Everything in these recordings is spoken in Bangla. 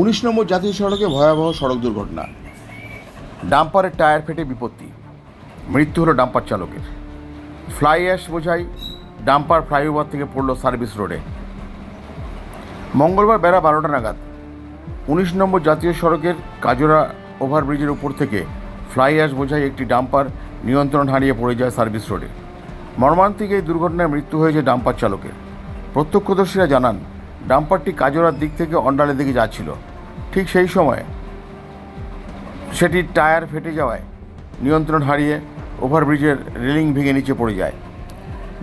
উনিশ নম্বর জাতীয় সড়কে ভয়াবহ সড়ক দুর্ঘটনা। ডাম্পারের টায়ার ফেটে বিপত্তি। মৃত্যু হলো ডাম্পার চালকের। ফ্লাই অ্যাশ বোঝাই ডাম্পার ফ্লাইওভার থেকে পড়ল সার্ভিস রোডে। মঙ্গলবার বেলা বারোটা নাগাদ উনিশ নম্বর জাতীয় সড়কের কাজরা ওভারব্রিজের উপর থেকে ফ্লাই অ্যাশ বোঝাই একটি ডাম্পার নিয়ন্ত্রণ হারিয়ে পড়ে যায় সার্ভিস রোডে। মর্মান্তিক এই দুর্ঘটনায় মৃত্যু হয়েছে ডাম্পার চালকের। প্রত্যক্ষদর্শীরা জানান, ডাম্পারটি কাজরার দিক থেকে অন্ডালের দিকে যাচ্ছিল। ঠিক সেই সময় সেটির টায়ার ফেটে যাওয়ায় নিয়ন্ত্রণ হারিয়ে ওভারব্রিজের রেলিং ভেঙে নিচে পড়ে যায়।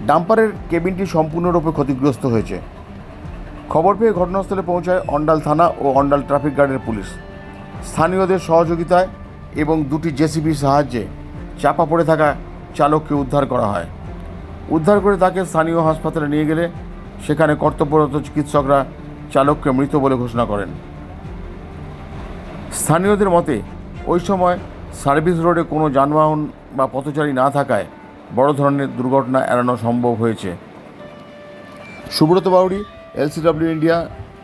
ডাম্পারের কেবিনটি সম্পূর্ণরূপে ক্ষতিগ্রস্ত হয়েছে। খবর পেয়ে ঘটনাস্থলে পৌঁছায় অন্ডাল থানা ও অন্ডাল ট্রাফিক গার্ডের পুলিশ। স্থানীয়দের সহযোগিতায় এবং দুটি জেসিবির সাহায্যে চাপা পড়ে থাকা চালককে উদ্ধার করা হয়। উদ্ধার করে তাকে স্থানীয় হাসপাতালে নিয়ে গেলে সেখানে কর্তব্যরত চিকিৎসকরা চালককে মৃত বলে ঘোষণা করেন। স্থানীয়দের মতে ওই সময় সার্ভিস রোডে কোনো যানবাহন বা পথচারী না থাকায় বড় ধরনের দুর্ঘটনা এড়ানো সম্ভব হয়েছে। Subrata Bauri LCW India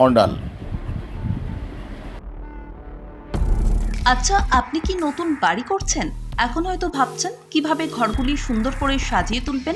Andal. আচ্ছা আপনি কি নতুন বাড়ি করছেন? এখন হয়তো ভাবছেন কীভাবে ঘরগুলি সুন্দর করে সাজিয়ে তুলবেন?